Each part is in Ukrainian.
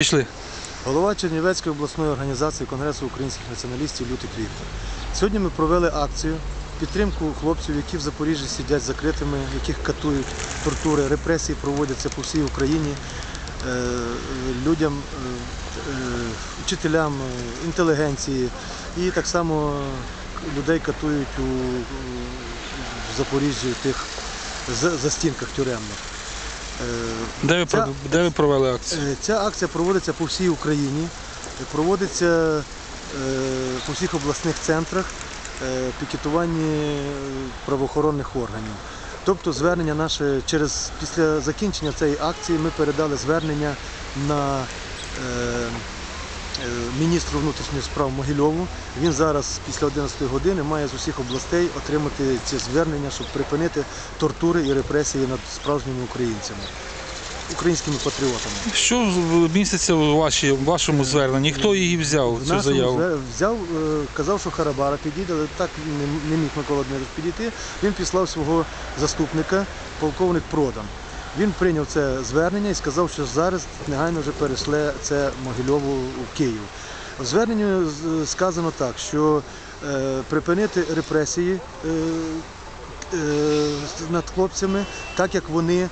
Пішли. Голова Чернівецької обласної організації Конгресу українських націоналістів Лютик Віктор. Сьогодні ми провели акцію підтримку хлопців, які в Запоріжжі сидять закритими, яких катують тортури, репресії проводяться по всій Україні. Е, Людям, е, вчителям, е, інтелігенції і так само людей катують у, Запоріжжі тих за- застінках тюремних. Е, Де ви, Ця- де ви провели акцію? Е, Ця акція проводиться по всій Україні, проводиться е, по всіх обласних центрах пікетування правоохоронних органів. Тобто звернення наше через після закінчення цієї акції ми передали звернення на міністру внутрішніх справ Могильову. Він зараз після 11 години має з усіх областей отримати ці звернення, щоб припинити тортури і репресії над справжніми українцями, українськими патріотами. Що міститься у вашому зверненні? Хто її взяв, цю заяву? взяв, е, казав, що Харабара підійде, але так не міг Микола Дмитрович підійти. Він післав свого заступника, полковник Продан. Він прийняв це звернення і сказав, що зараз негайно вже перейшле це Могильову у Київ. В зверненні сказано так, що е, припинити репресії е, е, над хлопцями, так як вони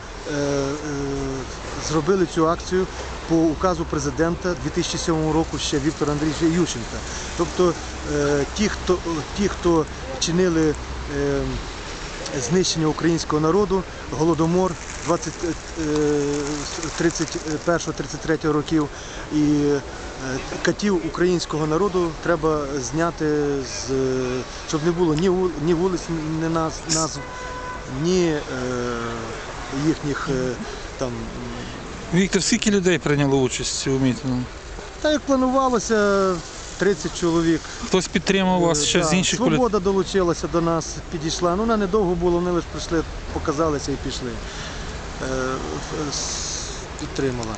зробили цю акцію по указу президента 2007 року ще Віктора Андрійовича Ющенка. Тобто ті, хто, ті, хто чинили знищення українського народу, голодомор 20, е, 31-33 років і е, катів українського народу треба зняти, з, е, щоб не було ні, вул- вулиць, ні наз- назв, ні їхніх там. Віктор, скільки людей прийняло участь у мітингу? Та як планувалося, 30 чоловік. Хтось підтримав вас ще Е, з інших політиків? Свобода долучилася до нас, підійшла. Ну, вона недовго було, вони лише прийшли, показалися і пішли. Е, ф- Підтримала.